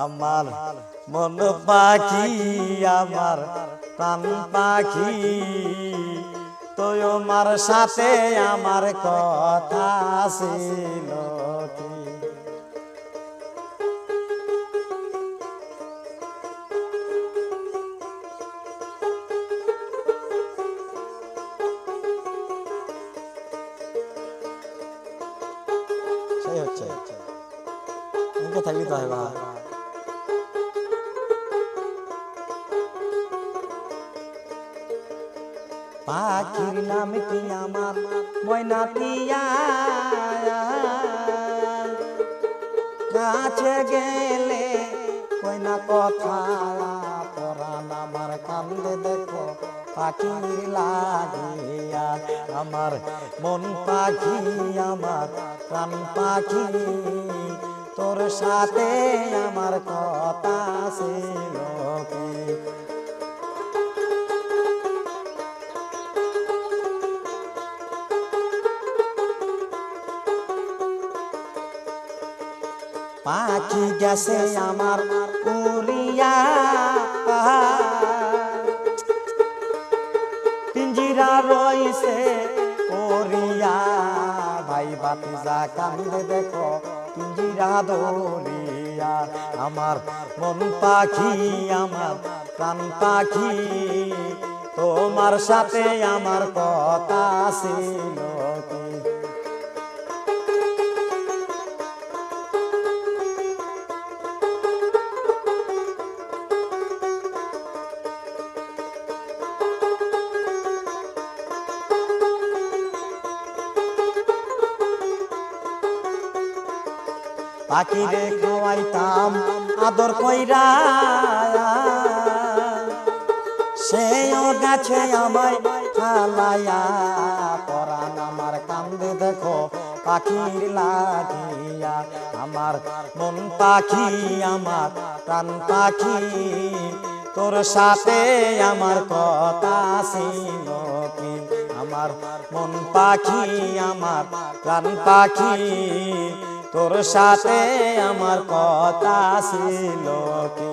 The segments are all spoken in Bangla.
আমার মন পাখি আমার প্রাণ পাখি। তোমার সাথে আমার কথা ছিল কি? তো হয় পাখির নাম কি আমার? ময়না টিয়া কাছে গেলে কইনা কথা পরাণ আমার কান্দে দেখো, পাখির লাগিয়া। আমার মন পাখি, আমার প্রাণ পাখি। তোর সাথে আমার কথা ছিল পাখি গেছে আমার উড়িয়া পিঞ্জিরা রইছে ওরিয়া ভাই বাতিজা কান্দে দেখো, পিঞ্জিরা দৌড়িয়া আমার মন পাখি, আমার প্রাণ পাখি। তোমার সাথে আমার কথা ছিল পাখিরে খাওয়াইতাম, আদর কইরা সেও গাছে আমায় খালাইয়া পরাণ আমার কান্দে দেখো, পাখির লাগিয়া আমার মন পাখি, আমার প্রাণ পাখি। তোর সাথে আমার কথা ছিল কি? আমার মন পাখি, আমার প্রাণ পাখি। তোর সাথে আমার কথা ছিল কি?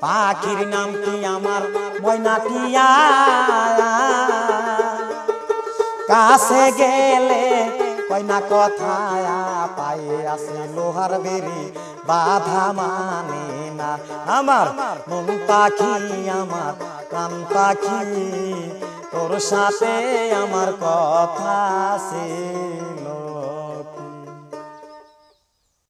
পাখির নাম কি আমার? ময়না টিয়া কাছে গেলে কয়না কথা পাই আছে লোহার বেরি, বাধা মানে না। আমার মন পাখি, আমার কান পাখি, তোর সাথে আমার কথা আছে